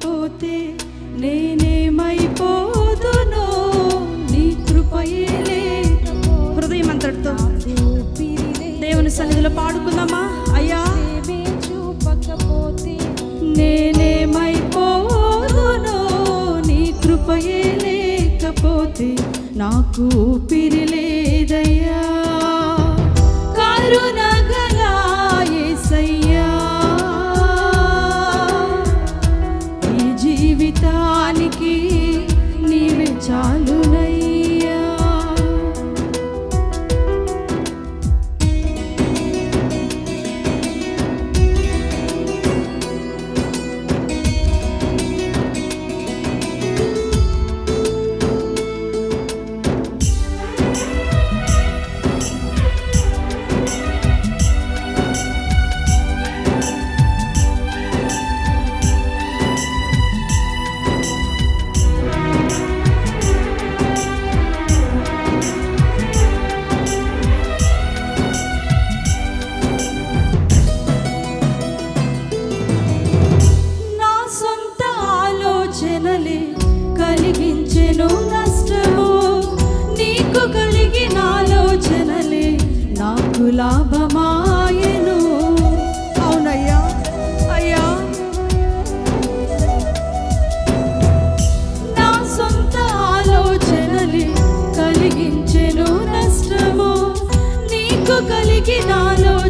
పోతే నేనేమైపోదునో నీ కృపయలే హృదయం అంతటితో దేవుని సన్నిధిలో పాడుకుందామా? అయ్యా. చూపకపోతే నేనేమైపోదునో నీ కృపయే లేకపోతే నాకు ఊపిరి లేదయ్యా. కరుణ లాభమాయను. అవునయ్యా అయ్యా. నా సొంత ఆలోచనలి కలిగించెను నష్టము. నీకు కలిగిన ఆలోచన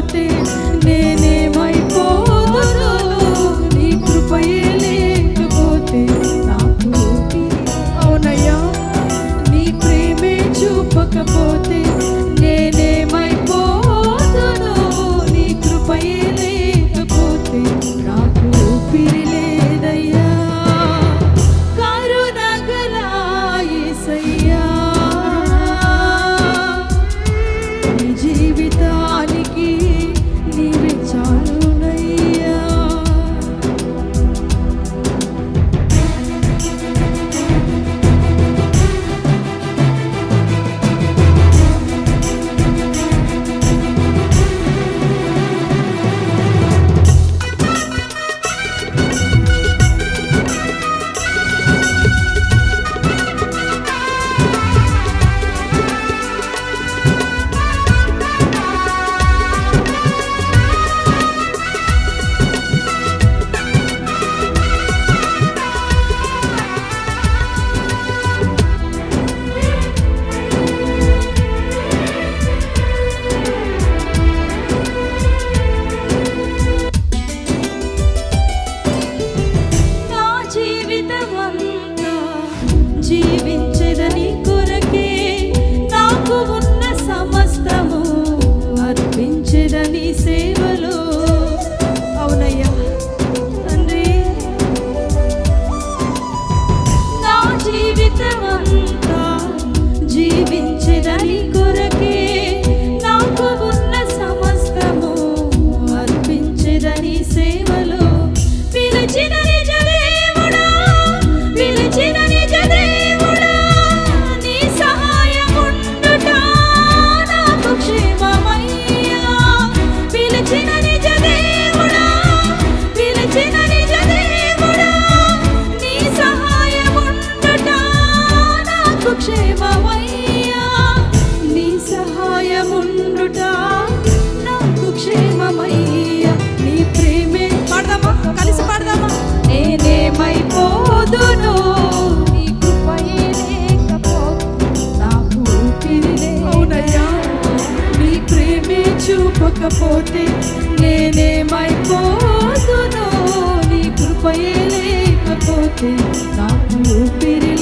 beauty. చూపకపోతే నేనేమైపోతును? నీ కృపయే లేకపోతే నాకు ఊపిరి